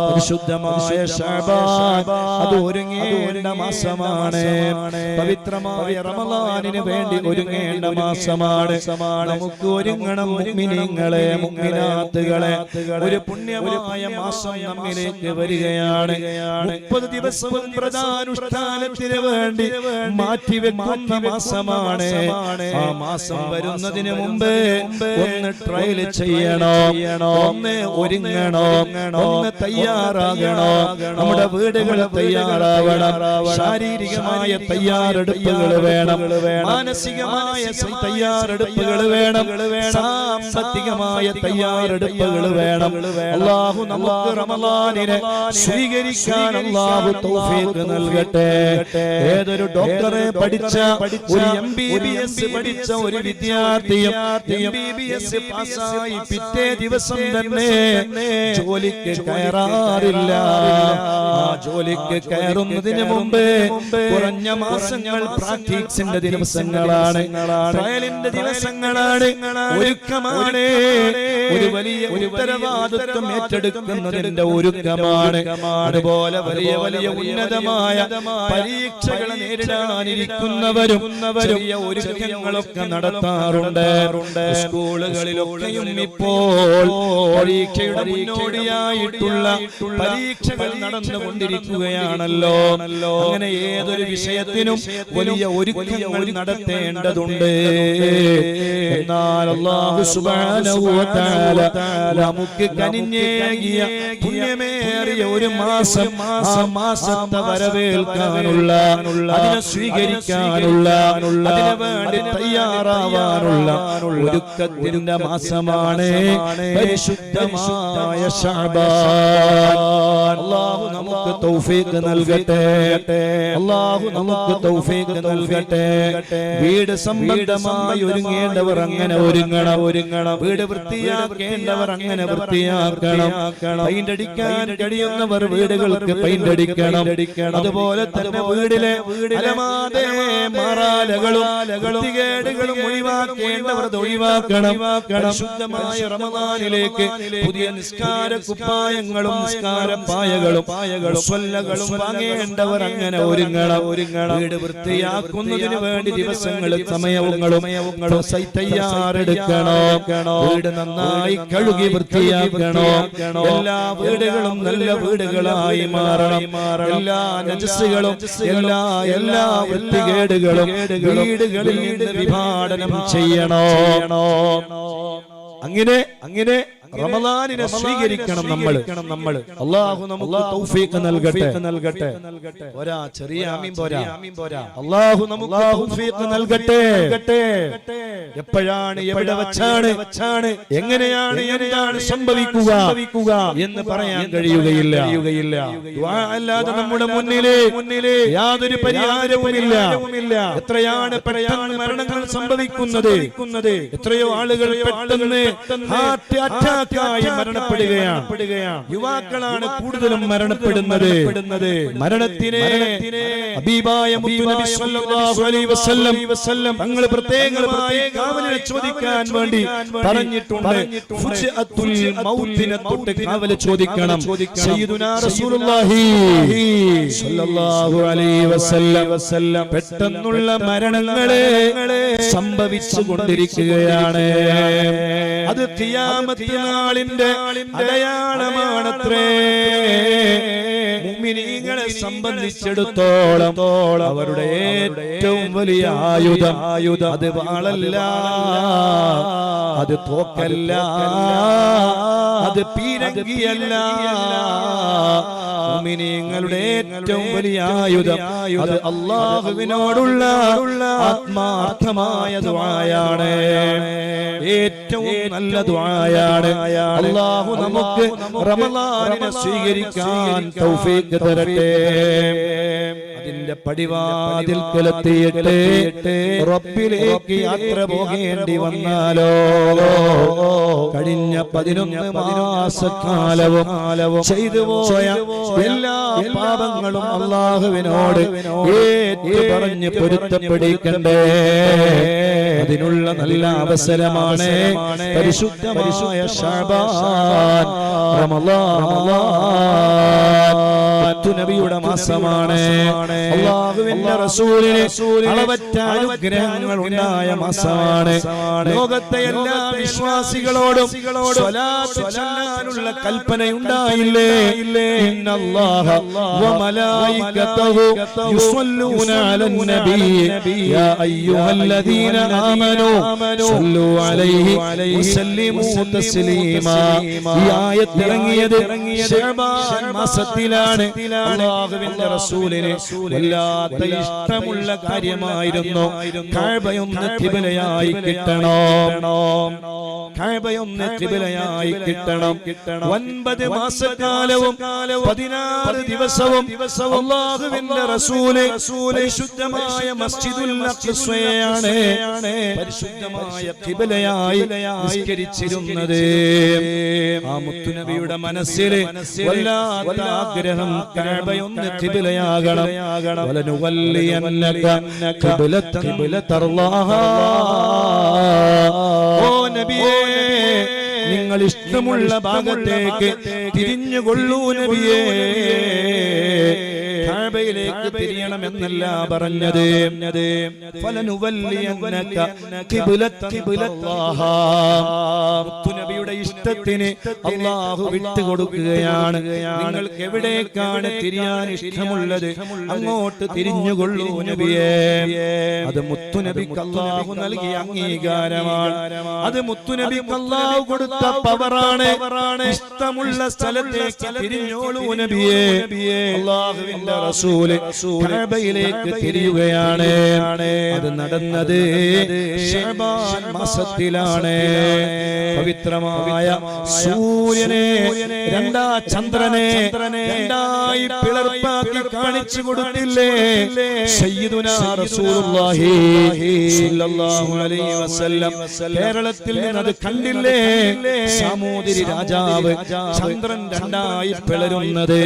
പരിശുദ്ധമായ ഷഅബാൻ അത് ഒരുങ്ങേണ്ട മാസമാണ്. പവിത്രമായ റമലാനിന് വേണ്ടി ഒരുങ്ങേണ്ട മാസമാണ്. നമുക്ക് ഒരുങ്ങണം മുഅ്മിനീങ്ങളെ മുഅ്മിനാത്തുകളെ ഒരു പുണ്യമായ മാസം നമ്മിലേക്ക് വരികയാണ്. മുപ്പത് ദിവസവും പ്രധാനുഷ്ഠാനത്തിന് വേണ്ടി മാറ്റിവെക്കുന്ന മാസമാണ്. ആ മാസം വരുന്നതിന് മുമ്പ് ഒന്ന് ട്രയൽ ചെയ്യണോ. ഒന്ന് ഒരുങ്ങണോ. ഒന്ന് തയ്യാറാകണോ? നമ്മുടെ വീടുകൾ തയ്യാറാവണം. ശാരീരികമായ തയ്യാറെടുപ്പുകൾ വേണം. മാനസികമായ തയ്യാറെടുപ്പുകൾ വേണം. സാമ്പത്തികമായ തയ്യാറെടുപ്പുകൾ വേണം. അള്ളാഹു നമുക്ക് റമലാനിനെ സ്വീകരിക്കാൻ അള്ളാഹു തൗഫീഖ് നൽകട്ടെ. ഏതൊരു ഡോക്ടറെ പഠിച്ച ഒരു എം ബി ബി എസ് പഠിച്ച ഒരു വിദ്യാർത്ഥിയും എം ബി ബി എസ് പാസ്സായി പിറ്റേ ദിവസം തന്നെ ജോലിക്ക് കയറാറില്ല ആ ജോലിക്ക് കയറുന്നതിന് മുമ്പ് കുറഞ്ഞ മാസങ്ങൾ പ്രാക്ടീസിന്റെ ദിവസങ്ങളാണ്. ട്രയലിന്റെ ദിവസങ്ങളാണ്. ഒരുക്കമാണ്. ഒരു വലിയ ഉത്തരവാദിത്വം ഏറ്റെടുക്കുന്നതിന്റെ ഒരുക്കമാണ്. അതുപോലെ വലിയ വലിയ ഉന്നതമായ പരീക്ഷകൾ നേരിടാനിരിക്കുന്നവരും ചെറിയ ഒരുക്കങ്ങളൊക്കെ നടത്താറുണ്ട്. സ്കൂളുകളിലൊക്കെയും ഇപ്പോൾ പരീക്ഷയുടെ മുന്നോടിയായിട്ടുള്ള പരീക്ഷകൾ നടന്നുകൊണ്ടിരിക്കുകയാണല്ലോ. അങ്ങനെ ഏതൊരു വിഷയത്തിനും വലിയ ഒരുക്കങ്ങൾ നടത്തേണ്ടതുണ്ട്. എന്നാൽ അല്ലാഹു സുബ്ഹാനഹു വ തആല നമുക്ക് കനിഞ്ഞേകിയ പുണ്യമേറിയ ഒരു മാസം ആ മാസത്തെ വരവേൽക്കാനുള്ള അതിനെ സ്വീകരിക്കാനുള്ള അതിനു വേണ്ടി തയ്യാറാവാനുള്ള ഒരുക്കത്തിന്റെ മാസമാണ് പരിശുദ്ധമായ ശഅബാൻ അല്ലാഹു നമുക്ക് തൗഫീഖ് നൽകട്ടെ. അല്ലാഹു നമുക്ക് തൗഫീഖ് നൽകട്ടെ. വീട് സംബന്ധമായി ഒരുങ്ങേണ്ടവർ അങ്ങനെ ഒരുങ്ങണം. ഒരുങ്ങണം. വീട് വൃത്തിയാക്കേണ്ടവർ അങ്ങനെ വൃത്തിയാക്കണം. പെയിന്റ് അടിക്കാൻ കഴിയുന്നവർ വീടുകൾക്ക് പെയിന്റ് അടിക്കണം. അതുപോലെ തന്നെ വീടിലെ അലമാതെ മാറാലകളും വൃത്തികേടുകളും ഒഴിവാക്കേണ്ടവർ ഒഴിവാക്കണം. ശുദ്ധമായ റമദാനിലേക്ക് പുതിയ നിസ്കാര കുപ്പായങ്ങളും നിസ്കാര പായകളും പായകളും വാങ്ങേണ്ടവർ അങ്ങനെ ഒരുങ്ങണം. ഒരുങ്ങണം. വീട് വൃത്തിയാക്കുന്നതിന് വേണ്ടി ദിവസങ്ങളും സമയങ്ങളും തയ്യാറെടുക്കണോ വീട് നന്നായി കഴുകി വൃത്തിയാക്കണോ. എല്ലാ വീടുകളും നല്ല വീടുകളായി മാറണം. എല്ലാ നജസ്സുകളും എല്ലാ എല്ലാ വൃത്തികേടുകളും വീടുകളിൽ വിഭാടനം ചെയ്യണോ. അങ്ങനെ അങ്ങനെ റമദാനിനെ സ്വീകരിക്കണം നമ്മൾ നമ്മൾ അള്ളാഹു നമുക്ക് തൗഫീഖ് നൽകട്ടെ. നൽകട്ടെ. പോരാ ചെറിയ ആമീൻ പോരാ. അള്ളാഹു നമുക്ക് തൗഫീഖ് നൽകട്ടെ. എപ്പോഴാണ് എവിടെ വെച്ചാണ് വെച്ചാണ് എങ്ങനെയാണ് എന്താണ് സംഭവിക്കുക എന്ന് പറയാൻ കഴിയുകയില്ല. ദുആ അല്ലാതെ നമ്മുടെ മുന്നിലെ മുന്നിലെ യാതൊരു പരിഹാരവുമില്ല. എത്രയാണ് പെട്ടെന്ന് മരണങ്ങൾ സംഭവിക്കുന്നത്? എത്രയോ ആളുകൾ പെട്ടെന്ന് ഹാർട്ട് അറ്റാക്കായി മരണപ്പെടുകയാണ്. യുവാക്കളാണ് കൂടുതലും മരണപ്പെടുന്നത്. മരണത്തിനെ തങ്ങൾ പ്രത്യേകമായി കാവലിനെ ചോദിക്കാൻ വേണ്ടി പറഞ്ഞിട്ടുണ്ട്. മൗത്തിനെ തൊട്ട് ചോദിക്കണം. പെട്ടെന്നുള്ള മരണങ്ങളെ സംഭവിച്ചു കൊണ്ടിരിക്കുകയാണ് അത് ഖിയാമത്ത് നാളിന്റെ അടയാളമാണത്രേ. മുഅ്മിനീങ്ങളെ സംബന്ധിച്ചിടത്തോളം അവരുടെ ഏറ്റവും വലിയ ആയുധം ആയുധം അത് വാളല്ല. അത് തോക്കല്ല. അത് പീരങ്കിയല്ല മുഅ്മിനീങ്ങളുടെ ഏറ്റവും വലിയ ആയുധം. അത് അള്ളാഹുവിനോടുള്ള ആത്മാർത്ഥമായ ദുആയാണ്. ഏറ്റവും നല്ല ദുആയാണ്. അള്ളാഹു നമുക്ക് റമളാനിനെ സ്വീകരിക്കാൻ തൗഫീഖ് തരട്ടെ. അതിന്റെ പടിവാതിൽക്കലെത്തിയിട്ട് റബ്ബിലേക്ക് യാത്ര പോകേണ്ടി വന്നാലോ? കഴിഞ്ഞ പതിനൊന്ന് മാസക്കാലവും ചെയ്തു പോയ എല്ലാ പാപങ്ങളും അള്ളാഹുവിനോട് പറഞ്ഞ് പൊരുത്തപ്പെടിക്കണ്ടേ അതിനുള്ള നല്ല അവസരമാണ് പരിശുദ്ധമായ ഷാബാൻ. റമളാൻ നബിയുടെ മാസമാണ്. അള്ളാഹുവിന്റെ റസൂലിന് അളവറ്റ അനുഗ്രഹങ്ങൾ ഉണ്ടായ മാസമാണ്. ലോകത്തെ എല്ലാ വിശ്വാസികളോടും ചൊല്ലാനുള്ള കൽപ്പനയുണ്ടായില്ലേ? ഇന്നല്ലാഹ വമലായികതഹു യുസല്ലൂന അലൻ നബി. യാ അയ്യുഹല്ലദീന ആമനൂ സല്ലു അലൈഹി വസല്ലിമു തസ്ലീമാ. ഈ ആയത്ത് ഇറങ്ങിയത് ശഅബാൻ മാസത്തിലാണ്. അല്ലാഹുവിന്റെ റസൂലിന് വല്ലാത്ത ഇഷ്ടമുള്ള കാര്യമായിരുന്നു. കഅബയൊന്ന് തിബലയായി കിട്ടണോ. കഅബയൊന്ന് തിബലയായി കിട്ടണം. ഒൻപത് മാസക്കാലവും പതിനാറ് ദിവസവും അല്ലാഹുവിന്റെ റസൂൽ പരിശുദ്ധമായ മസ്ജിദുൽ അഖ്സയാണ് പരിശുദ്ധമായ കിബിലയായി നിസ്കരിച്ചിരുന്നത്. ആ മുത്തുനബിയുടെ മനസ്സിൽ വല്ലാത്ത ആഗ്രഹം കഅബയൊന്ന് വലനുവല്ലിയന്നക ഖിബ്ലത ഓ നബിയേ നിങ്ങൾ ഇഷ്ടമുള്ള ഭാഗത്തേക്ക് തിരിഞ്ഞുകൊള്ളൂ നബിയേ. കഅബയിലേക്ക് തിരിയണമെന്നല്ല പറഞ്ഞത്. നബിയുടെ ഇഷ്ടത്തിന് അള്ളാഹു വിട്ടുകൊടുക്കുകയാണ്. നിങ്ങൾക്ക് എവിടേക്കാണ് തിരിയാൻ ഇഷ്ടമുള്ളത്? അങ്ങോട്ട് തിരിഞ്ഞുകൊള്ളൂ നബിയേ. അത് മുത്തുനബിക്ക് അള്ളാഹു നൽകിയ അംഗീകാരമാണ്. അത് മുത്തുനബിക്ക് അള്ളാഹു കൊടുത്ത പവറാണ്. ഇഷ്ടമുള്ള സ്ഥലത്തേക്ക് തിരിഞ്ഞോളൂ നബിയേ. അള്ളാഹുവിന്റെ റസൂൽ കഅബയിലേക്ക് തിരിയുകയാണ്. അത് നടന്നത് ശഅബാൻ മാസത്തിലാണ്. പവിത്രമായ സൂര്യനെ രണ്ടാ ചന്ദ്രനെ രണ്ടായി പിളർപ്പാക്കി കാണിച്ചു കൊടുത്തില്ലേ? സയ്യിദുനാ റസൂലുള്ളാഹി സ്വല്ലല്ലാഹു അലൈഹി വസല്ലം. കേരളത്തിൽ നിന്ന് അത് കണ്ടില്ലേ? സാമൂതിരി രാജാവ് ചന്ദ്രൻ രണ്ടായി പിളരുന്നത്.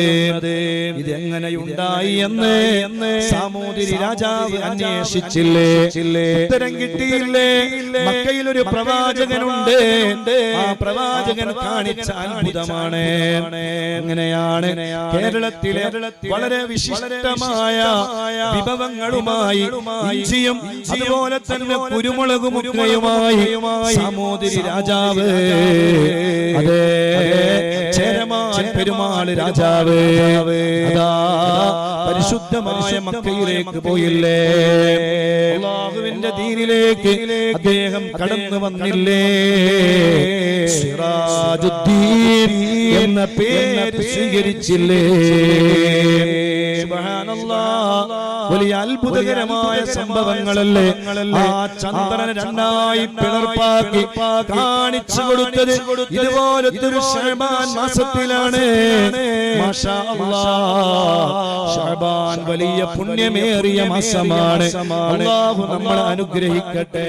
ഇതെങ്ങനെയുണ്ടായി എന്ന് സാമൂതിരി രാജാവ് അന്വേഷിച്ചില്ലേ? ഉത്തരം കിട്ടിയില്ലേ? മക്കയിൽ ഒരു പ്രവാചകനുണ്ട്. ആ പ്രവാചകൻ കാണിച്ച അത്ഭുതമാണ്. അങ്ങനെയാണ് കേരളത്തിലെ വളരെ വിശിഷ്ടമായ വിഭവങ്ങളുമായി ഇഞ്ചിയും അതുപോലെ തന്നെ കുരുമുളകും ഒക്കെയുമായി സാമൂതിരി രാജാവ്. അതെ. ചേരമാൻ പെരുമാൾ രാജാവ്. അതാ പരിശുദ്ധമായ മക്കയിലേക്ക് പോയില്ലേ? അള്ളാഹുവിന്റെ ദീനിലേക്ക് അദ്ദേഹം കടന്നു വന്നില്ലേ? സിറാജുദ്ദീൻ എന്ന പേര് സ്വീകരിച്ചില്ലേ. വലിയ അത്ഭുതകരമായ സംഭവങ്ങളല്ലേ? ആ ചന്ദ്രനെ രണ്ടായി പിളർപ്പാക്കി കാണിച്ചു കൊടുത്തത് ഇതുപോലത്തെ ഒരു ഷഹബാൻ മാസത്തിലാണ്. ഷഅബാൻ വലിയ പുണ്യമേറിയ മാസമാണ്. അള്ളാഹു നമ്മളെ അനുഗ്രഹിക്കട്ടെ.